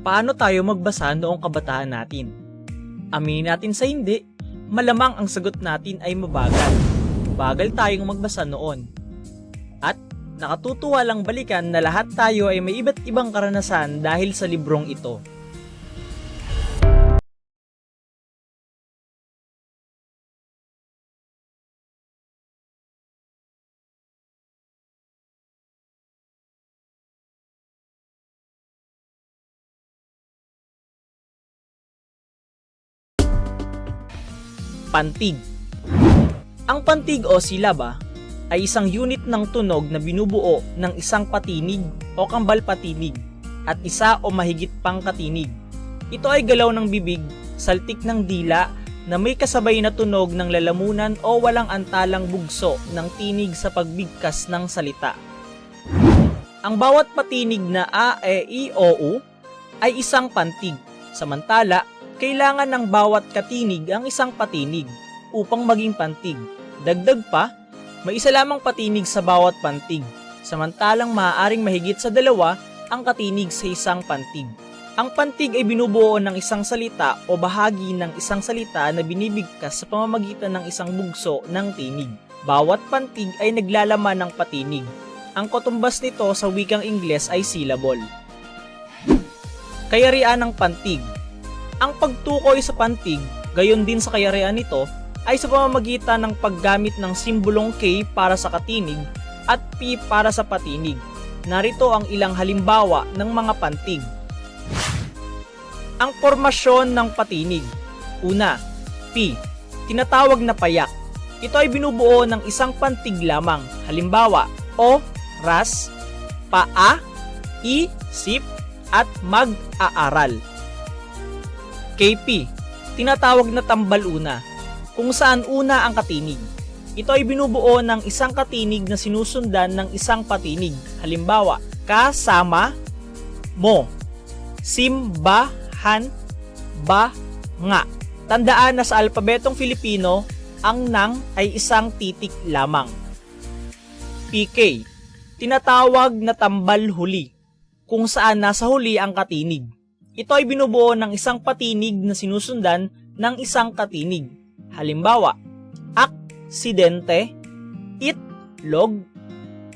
Paano tayo magbasa noong kabataan natin? Aminin natin sa hindi, malamang ang sagot natin ay mabagal. Bagal tayong magbasa noon. At nakatutuwa lang balikan na lahat tayo ay may iba't ibang karanasan dahil sa librong ito. Pantig Ang pantig o silaba ay isang unit ng tunog na binubuo ng isang patinig o kambal patinig at isa o mahigit pang katinig. Ito ay galaw ng bibig, saltik ng dila na may kasabay na tunog ng lalamunan o walang antalang bugso ng tinig sa pagbigkas ng salita. Ang bawat patinig na a, e, i, o, u ay isang pantig. Samantala, kailangan ng bawat katinig ang isang patinig upang maging pantig. Dagdag pa, may isa lamang patinig sa bawat pantig, samantalang maaaring mahigit sa dalawa ang katinig sa isang pantig. Ang pantig ay binubuo ng isang salita o bahagi ng isang salita na binibigkas sa pamamagitan ng isang bugso ng tinig. Bawat pantig ay naglalaman ng patinig. Ang katumbas nito sa wikang Ingles ay syllable. Kayarian ng pantig ang pagtukoy sa pantig, gayon din sa kayarian nito, ay sa pamamagitan ng paggamit ng simbolong K para sa katinig at P para sa patinig. Narito ang ilang halimbawa ng mga pantig. Ang formasyon ng patinig. Una, P. Tinatawag na payak. Ito ay binubuo ng isang pantig lamang. Halimbawa, O, ras, paa, i, sip, at mag-aaral. KP, tinatawag na tambal una, kung saan una ang katinig. Ito ay binubuo ng isang katinig na sinusundan ng isang patinig. Halimbawa, kasama, mo, simbahan, ba, nga. Tandaan na sa alpabetong Filipino, ang nang ay isang titik lamang. PK, tinatawag na tambal huli, kung saan nasa huli ang katinig. Ito ay binubuo ng isang patinig na sinusundan ng isang katinig. Halimbawa, aksidente, itlog,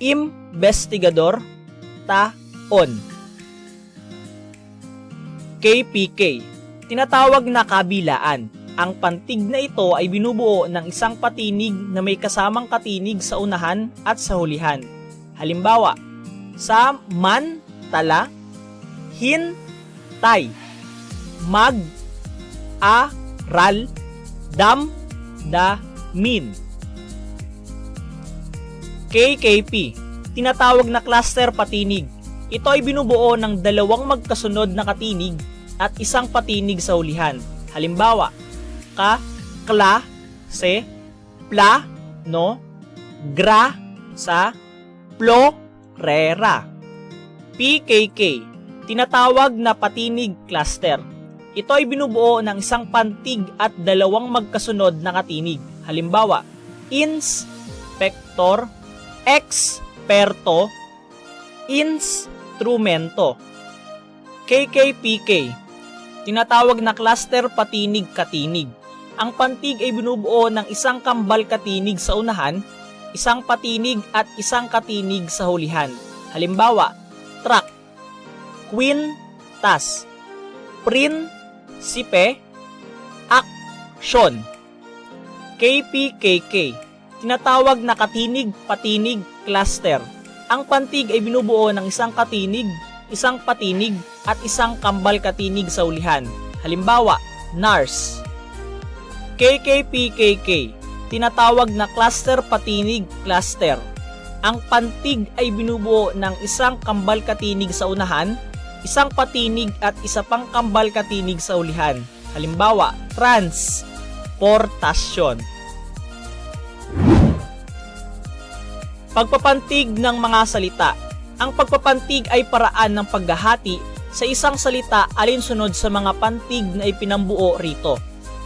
investigador, taon. KPK, tinatawag na kabilaan. Ang pantig na ito ay binubuo ng isang patinig na may kasamang katinig sa unahan at sa hulihan. Halimbawa, sa man, tala, hin, tay, mag, a, ral, dam, da, min. KKP, tinatawag na cluster patinig. Ito ay binubuo ng dalawang magkasunod na katinig at isang patinig sa ulihan. Halimbawa, ka, kla, se, pla, no, gra, sa, plo, rera. PKK, tinatawag na patinig cluster. Ito ay binubuo ng isang pantig at dalawang magkasunod na katinig. Halimbawa, inspector, experto, instrumento. KKPK, tinatawag na cluster patinig katinig. Ang pantig ay binubuo ng isang kambal katinig sa unahan, isang patinig at isang katinig sa hulihan. Halimbawa, track, quintas, prinsipe, action. KPKK, tinatawag na katinig-patinig cluster. Ang pantig ay binubuo ng isang katinig, isang patinig, at isang kambal katinig sa ulihan. Halimbawa, NARS. KKPKK, tinatawag na cluster patinig cluster. Ang pantig ay binubuo ng isang kambal katinig sa unahan, isang patinig at isa pang kambal katinig sa ulihan. Halimbawa, transportasyon. Pagpapantig ng mga salita. Ang pagpapantig ay paraan ng paghahati sa isang salita alinsunod sa mga pantig na ipinambuo rito.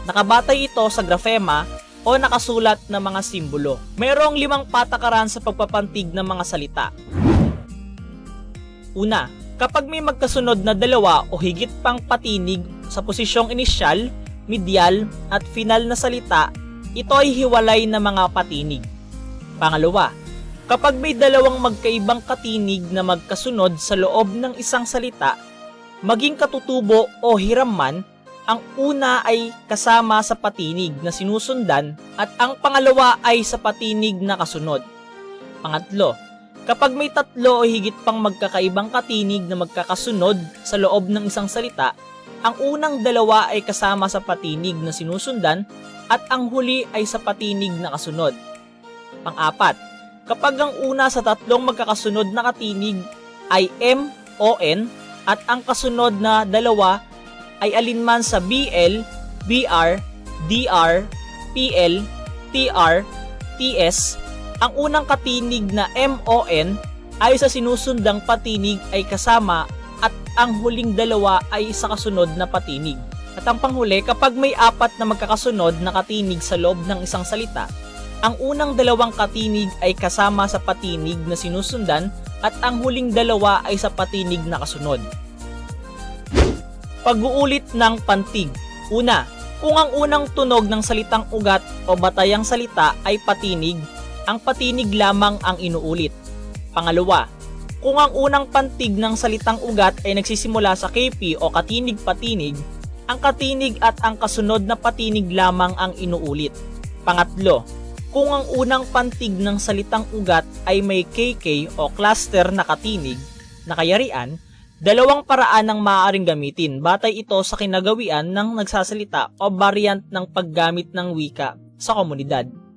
Nakabatay ito sa grafema o nakasulat na mga simbolo. Mayroong limang patakaran sa pagpapantig ng mga salita. Una, Kapag may magkasunod na dalawa o higit pang patinig sa posisyong inisyal, medial at final na salita, ito ay hiwalay na mga patinig. Pangalawa, kapag may dalawang magkaibang katinig na magkasunod sa loob ng isang salita, maging katutubo o hiram man, ang una ay kasama sa patinig na sinusundan at ang pangalawa ay sa patinig na kasunod. Pangatlo, kapag may tatlo o higit pang magkakaibang katinig na magkakasunod sa loob ng isang salita, ang unang dalawa ay kasama sa patinig na sinusundan at ang huli ay sa patinig na kasunod. Pang-apat, kapag ang una sa tatlong magkakasunod na katinig ay M o N at ang kasunod na dalawa ay alinman sa BL, BR, DR, PL, TR, TS, ang unang katinig na MON ay sa sinusundang patinig ay kasama at ang huling dalawa ay sa kasunod na patinig. At ang panghuli, kapag may apat na magkakasunod na katinig sa loob ng isang salita, ang unang dalawang katinig ay kasama sa patinig na sinusundan at ang huling dalawa ay sa patinig na kasunod. Pag-uulit ng pantig. Una, kung ang unang tunog ng salitang ugat o batayang salita ay patinig, ang patinig lamang ang inuulit. Pangalawa, kung ang unang pantig ng salitang ugat ay nagsisimula sa KP o katinig-patinig, ang katinig at ang kasunod na patinig lamang ang inuulit. Pangatlo, kung ang unang pantig ng salitang ugat ay may KK o cluster na katinig na kayarian, dalawang paraan ang maaaring gamitin batay ito sa kinagawian ng nagsasalita o variant ng paggamit ng wika sa komunidad.